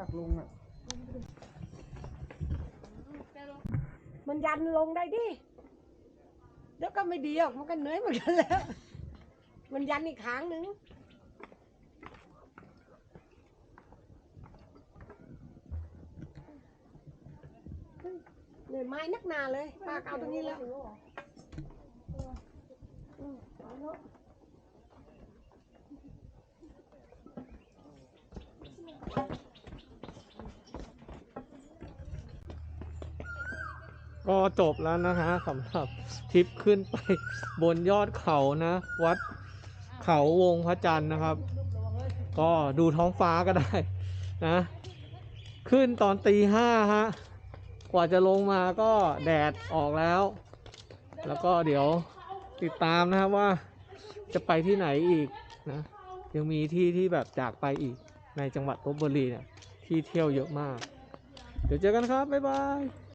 อยากลงอะ มันยันลงได้ดิเดี๋ยวก็ไม่ดีหรอกมันก็เหนื่อยเหมือนกันแล้ว มันยันอีกครั้งหนึ่งเหนื่อยไม้นักหนาเลยปากเอาตรงนี้แล้วอืมเอาเนอะ ก็จบแล้วนะฮะสำหรับทริปขึ้นไปบนยอดเขานะ วัดเขาวงพระจันทร์นะครับ ก็ดูท้องฟ้าก็ได้นะ ขึ้นตอนตีห้าฮะ กว่าจะลงมาก็แดดออกแล้ว แล้วก็เดี๋ยวติดตามนะครับว่าจะไปที่ไหนอีกนะ ยังมีที่ที่แบบจากไปอีกในจังหวัดลบบุรีเนี่ยที่เที่ยวเยอะมาก เดี๋ยวเจอกันครับ บ๊ายบาย